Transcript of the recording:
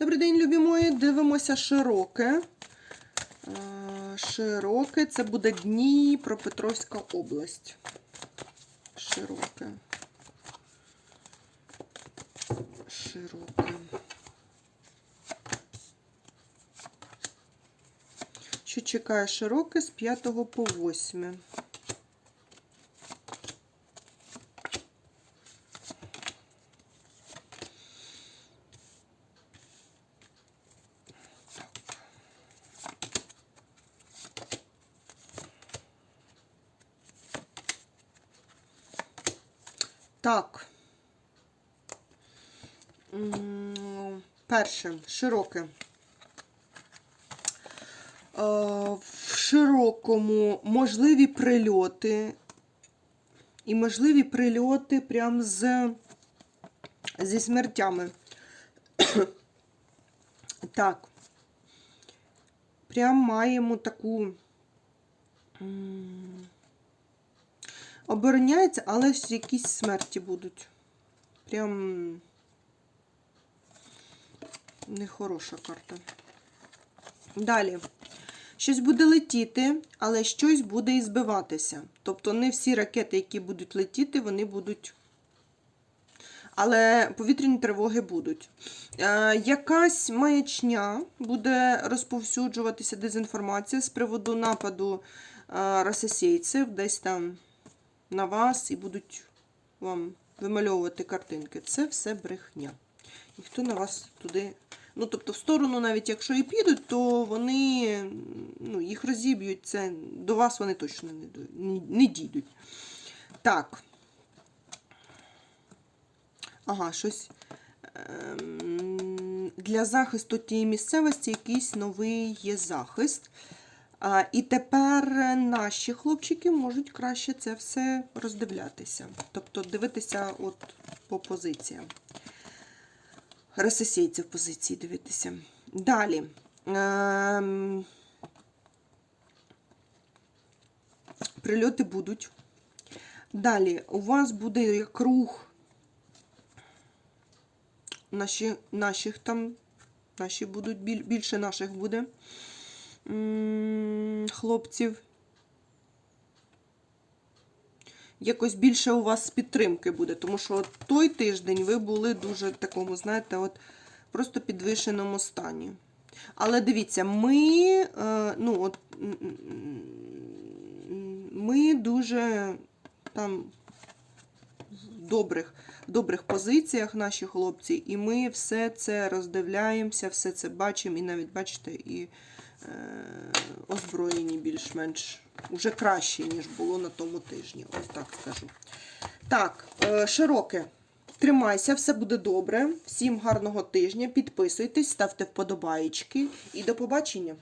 Добрий день, любі мої. Дивимося широке. Е, Широке це буде Дніпропетровська область. Широке. Широке. Що чекає широке з 5 по 8. Так. Перше, широке. Е, В широкому можливі прильоти. І можливі прильоти прям з, зі смертями. Так. Прям маємо таку. Обороняється, але ж якісь смерті будуть. Прям нехороша карта. Далі. Щось буде летіти, але щось буде і збиватися. Тобто не всі ракети, які будуть летіти, вони будуть. Але повітряні тривоги будуть. Е, якась маячня буде розповсюджуватися дезінформація з приводу нападу е, російців десь там на вас і будуть вам вимальовувати картинки. Це все брехня. Ніхто на вас туди. Ну, тобто, в сторону, навіть якщо і підуть, то вони ну, їх розіб'ють. Це до вас вони точно не, не, дійдуть. Так. Ага, щось. ем, Для захисту тієї місцевості якийсь новий є захист. І тепер наші хлопчики можуть краще це все роздивлятися. Тобто дивитися от по позиціям. Російців позиції дивитися. Далі. Ем, Прильоти будуть. Далі, у вас буде як рух наші, наших там, наші будуть, більше наших буде хлопців. Якось більше у вас підтримки буде, тому що от той тиждень ви були дуже такому, знаєте, от просто підвищеному стані. Але дивіться, ми, е, ну, от, ми дуже там в добрих, добрих позиціях наші хлопці, і ми все це роздивляємося, все це бачимо, і навіть бачите, і озброєні більш-менш уже краще, ніж було на тому тижні. Ось так скажу. Так, е, широке. Тримайся, все буде добре. Всім гарного тижня. Підписуйтесь, ставте вподобаєчки і до побачення.